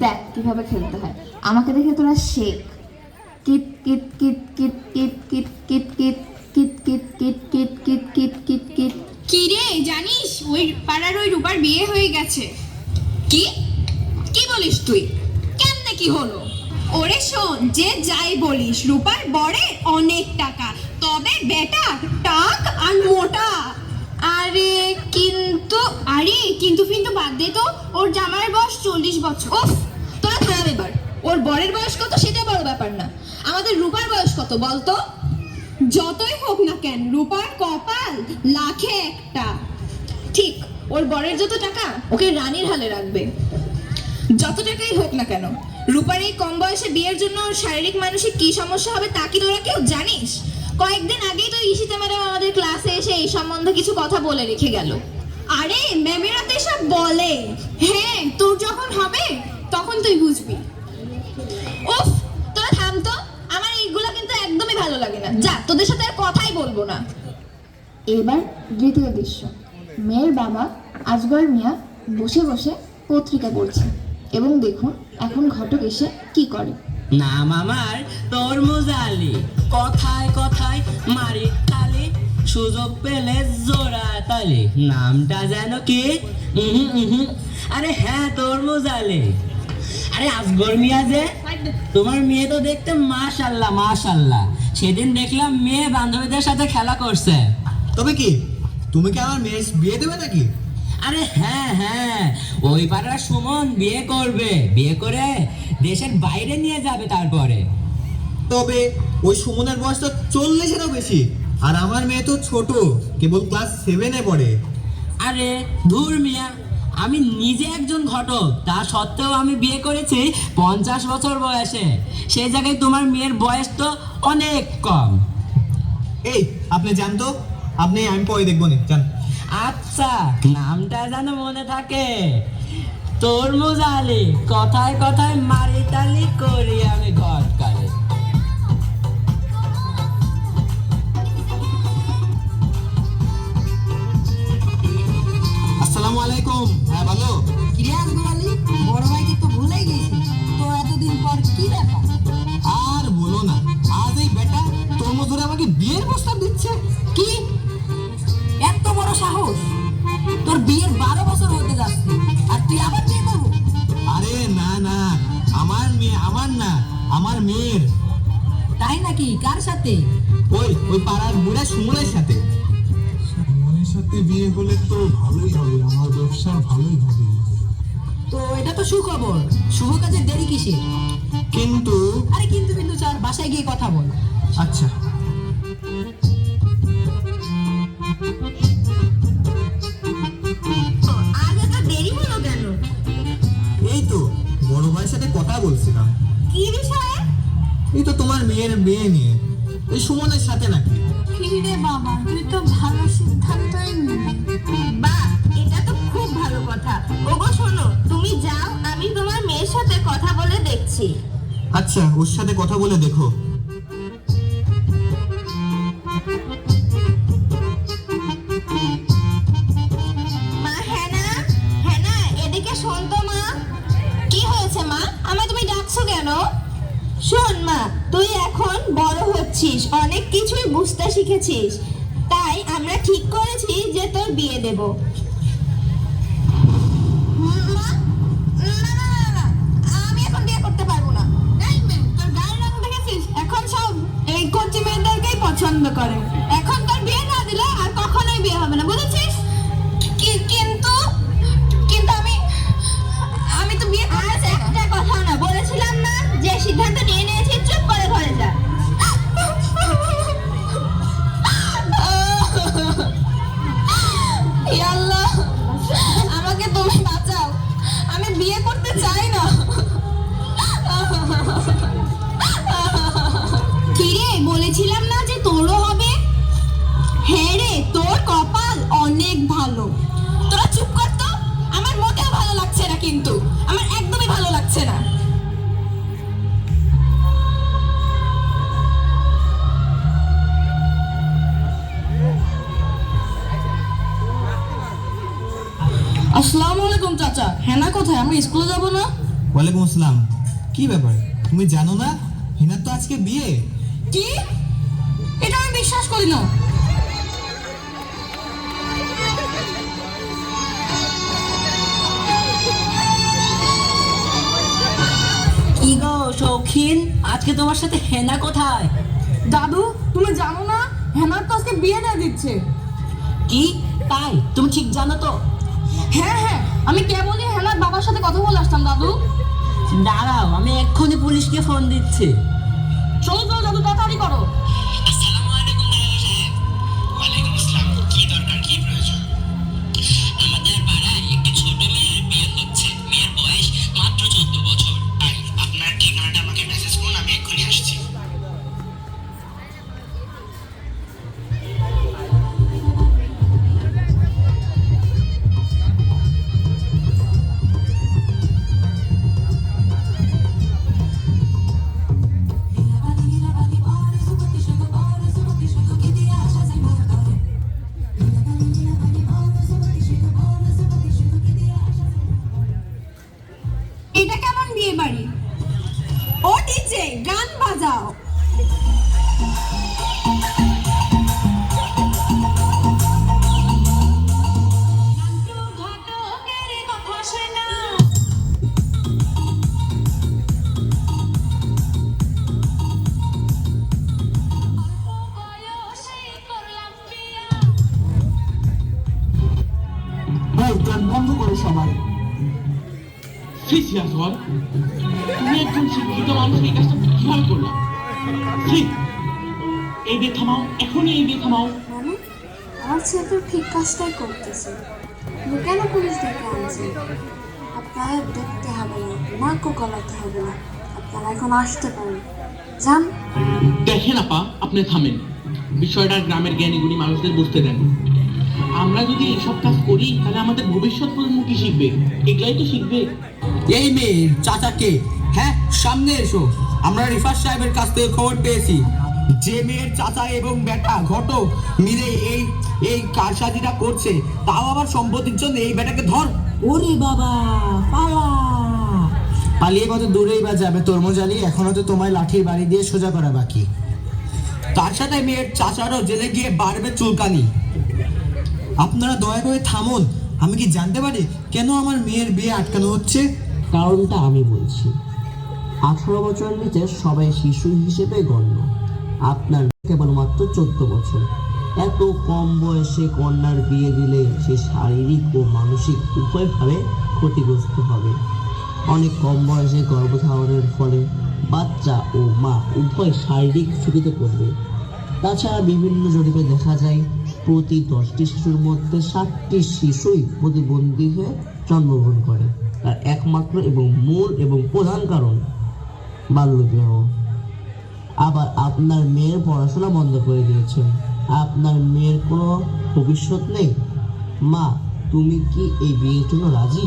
দেখ কীভাবে খেলতে হয় আমাকে দেখে তোরা শেখ কিট কিট কিট কিট কিট কিট কিট কিট কিট কিট কিট কিট কিট কিট কিট কিট কি রে জানিস ওই পাড়ার ওই রূপার বিয়ে হয়ে গেছে কি কি বলিস তুই কেমনে কি হলো ওরে শোন যে যাই বলিস রূপার বরের অনেক টাকা তবে বেটা টাক আর মোটা আরে, কিন্তু আরে, কিন্তু কিন্তু বাদ দে তো। ওর জামাইয়ের বয়স চল্লিশ বছর। ওফ তোরা থাম এবার। ওর বরের বয়স কত সেটা বড় ব্যাপার না। আমাদের রূপার বয়স কত বলতো? যতই হোক না কেন, রূপার কপাল লাখে একটা। ঠিক, ওর বরের যত টাকা, ওকে রানীর হালে রাখবে। যত টাকাই হোক না কেন, রূপার এই কম বয়সে বিয়ের জন্য ওর শারীরিক, মানসিক কি সমস্যা হবে তা কি তোরা কেউ জানিস? কয়েকদিন আগেই তো ঈশিতা ম্যাডাম আমাদের ক্লাসে এসে এই সম্বন্ধে কিছু কথা বলে রেখে গেল। আরে, ম্যামেরা তো এসব বলে। হ্যাঁ তোর যখন হবে, তখন তুই বুঝবি। উফ, তোরা থাম তো। আমার এইগুলো কিন্তু একদমই ভালো লাগে না। যা, তোদের সাথে আর কথাই বলব না। এবার দ্বিতীয় দৃশ্য। মেয়ের বাবা, আজগর মিয়া, বসে বসে পত্রিকা পড়ছে। এবং দেখুন, এখন ঘটক এসে কি করে। নাম আমার তরমুজ আলী। কথায় কথায় মারি তালি, সুযোগ পেলে জোড়া তালি। নামটা যেন কি? আরে হ্যাঁ তরমুজ আলী। আরে আসগর মিয়া যে, তোমার মেয়ে তো দেখতে মাশাল্লাহ মাশাল্লাহ। সেদিন দেখলাম মেয়ে বান্ধবীদের সাথে খেলা করছে। তবে কি? তুমি কি আমার মেয়ে বিয়ে দেবে নাকি? আরে হ্যাঁ হ্যাঁ। ওই পাড়ার সুমন বিয়ে করবে। বিয়ে করে দেশের বাইরে নিয়ে যাবে তারপরে। তবে ওই সুমনের বয়স তো চল্লিশেরও বেশি। আর আমার মেয়ে তো ছোট কেবল ক্লাস সেভেনে পড়ে। আরে ধুর মিয়া আমি নিজে একজন ঘটক তা সত্ত্বেও আমি বিয়ে করেছি পঞ্চাশ বছর বয়সে। সেই জায়গায় তোমার মেয়ের বয়স তো অনেক কম। এই আপনি যান তো। আপনি আমি পরে দেখব নি যান। আচ্ছা নামটা যেন মনে থাকে। তরমুজ আলী কথায় কথায় মারি তালি করি আমি ঘটকালে আসসালামু আলাইকুম। হ্যাঁ ভালো গোয়ালি বড় ভাইকে তো ভুলেই গেছি। তো এতদিন পর কি ব্যাপার? আর বলো না আজ এই বেটা তরমুজ ধরে আমাকে বিয়ের প্রস্তাব দিচ্ছে। কি? সাহস? তোর বিয়ের বারো বছর হতে যাচ্ছে আর তুই আবার বিয়ে করব? আরে না না আমার মেয়ে আমার না আমার মেয়ের। তাই নাকি? কার সাথে? ওই ওই পাড়ার বুড়া সুমনের সাথে। সুমনের সাথে বিয়ে হলে তো ভালোই হবে আমার ব্যবসা ভালোই হবে। তো এটা তো সুখবর। শুভ কাজের দেরি কিসের? কিন্তু আরে কিন্তু কিন্তু চার বাসায় গিয়ে কথা বল। আচ্ছা। বলছিলাম। কি বিষয়ে? এই তো তোমার মেয়ের বিয়ে নিয়ে। এই সুমনের সাথে নাকি? রে বাবা তুই তো ভালো সিদ্ধান্তই নিলি। বাহ এটা তো খুব ভালো কথা। ওগো শোনো তুমি যাও আমি তোমার মেয়ের সাথে কথা বলে দেখছি। আচ্ছা ওর সাথে কথা বলে দেখো। শোন মা তুই এখন বড় হচ্ছিস অনেক কিছুই বুঝতে শিখেছিস। তাই আমরা ঠিক করেছি যে তোর বিয়ে দেব। পছন্দ না, আসসালামু আলাইকুম চাচা। হেনা কোথায়? আমরা স্কুলে যাব না? ওয়ালাইকুম আসসালাম। কি ব্যাপার? তুমি জানো না? হিনার তো আজকে বিয়ে। কি? এটা আমি বিশ্বাস করি না। কি গো শৌখিন? আজকে তোমার সাথে হেনা কোথায়? দাদু তুমি জানো না? হেনার তো আজকে বিয়ে দিয়ে দিচ্ছে। কি? তাই? তুমি ঠিক জানো তো? হ্যাঁ হ্যাঁ আমি কেবলই হেনার বাবার সাথে কথা বলে আসতাম দাদু। দাঁড়াও আমি এক্ষুনি পুলিশকে ফোন দিচ্ছি। চলো চলো দাদু তাড়াতাড়ি করো। ছি আসওয়ার তুমি একজন শিক্ষিত মানুষ এই কাজটা কীভাবে করলাম ছি। এই দিয়ে থামাও এখনই এই দিয়ে থামাও। আমার ছেলে তো ঠিক কাজটাই করতেছে। কেন পুলিশ ডেকে আনছে? আপনারা দেখতে হবে না নাক গলাতে হবে না। আপনারা এখন আসতে পারেন। যান। দেখেন আপা আপনি থামেন। বিষয়টা গ্রামের জ্ঞানীগুণী মানুষদের বুঝতে দেন। আমরা যদি এইসব কাজ করি তাহলে আমাদের ভবিষ্যৎ প্রজন্ম কি শিখবে? এগুলাই তো শিখবে। এই মেয়ের চাচাকে হ্যাঁ সামনে এসো। আমরা রিফার সাহেবের কাছ থেকে খবর পেয়েছি। যে মেয়ের চাচা এবং বেটা ঘটক মিলে এই এই কারসাজিটা করছে তাও আবার সম্পত্তির জন্য এই বেটাকে ধর। ওরে বাবা পালা। পালিয়ে কত দূরেই বা যাবে তরমুজালি এখনও তো তোমায় লাঠির বাড়ি দিয়ে সোজা করা বাকি। তার সাথে মেয়ের চাচারও জেলে গিয়ে বাড়বে চুলকানি। আপনারা দয়া করে থামুন আমি কি জানতে পারি কেন আমার মেয়ের বিয়ে আটকানো হচ্ছে? কারণটা আমি বলছি। আঠারো বছরের নিচে সবাই শিশু হিসেবে গণ্য। আপনার কেবলমাত্র চোদ্দ বছর। এত কম বয়সে কন্যার বিয়ে দিলে সে শারীরিক ও মানসিক উভয়ভাবে ক্ষতিগ্রস্ত হবে। অনেক কম বয়সে গর্ভধারণের ফলে বাচ্চা ও মা উভয় শারীরিক ঝুঁকিতে পড়বে তাছাড়া বিভিন্ন জরিপে দেখা যায়, প্রতি দশটি শিশুর মধ্যে সাতটি শিশুই প্রতিবন্ধী হয়ে জন্মগ্রহণ করে। তার একমাত্র এবং মূল এবং প্রধান কারণ বাল্যবিবাহ। আবার আপনার মেয়ের পড়াশোনা বন্ধ করে দিয়েছেন। আপনার মেয়ের কোনো ভবিষ্যৎ নেই? মা তুমি কি এই বিয়ের জন্য রাজি?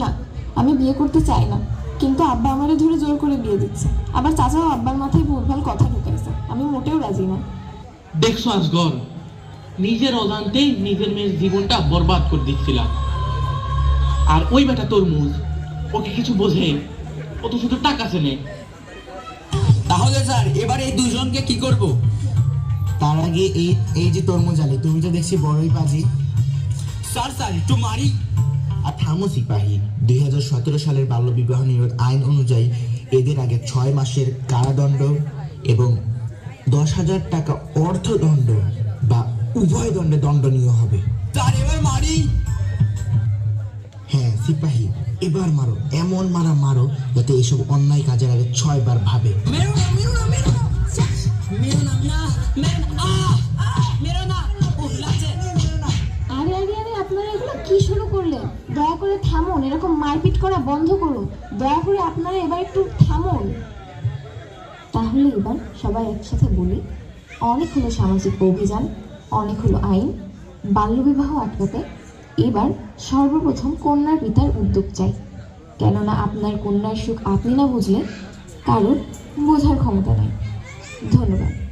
না আমি বিয়ে করতে চাই না। কিন্তু আব্বা আমারে ধরে জোর করে বিয়ে দিচ্ছে। আবার চাচাও আব্বার মাথায় ভুলভাল কথা ঢুকাইছে আমি মোটেও রাজি না। দেখছ আসগর নিজের অজান্তেই নিজের মেয়ের জীবনটা বরবাদ করে দিচ্ছিলাম। আর ওই বেটা তরমুজ ওকে কিছু বোঝে ও তো শুধু টাকা চেনে। তাহলে স্যার এবার এই দুজনকে কি করব? তার আগে এই এই যে তরমুজ আলী তুমি তো দেখছি বড়ই পাজি। স্যার স্যার একটু মারি। আর থামো সিপাহী দু হাজার সতেরো সালের বাল্যবিবাহ নিরোধ আইন অনুযায়ী এদের আগে ছয় মাসের কারাদণ্ড এবং দশ হাজার টাকা অর্থদণ্ড বা উভয় দণ্ডে দণ্ডনীয় হবে। স্যার এবার মারি। সিপাহী এবার মারো এমন মারা মারো যাতে এসব অন্যায় কাজের আগে ছয়বার ভাবে। আরে আরে আরে আপনারা এগুলো কি শুরু করলেন? দয়া করে থামুন এরকম মারপিট করা বন্ধ করুন। দয়া করে আপনারা এবার একটু থামুন। তাহলে এবার সবাই একসাথে বলি অনেক হলো সামাজিক অভিযান অনেক হলো আইন বাল্যবিবাহ আটকাতে এবার সর্বপ্রথম কন্যার পিতার উদ্যোগ চাই। কেননা আপনার কন্যার সুখ আপনি না বুঝলে কারোর বোঝার ক্ষমতা নেই। ধন্যবাদ।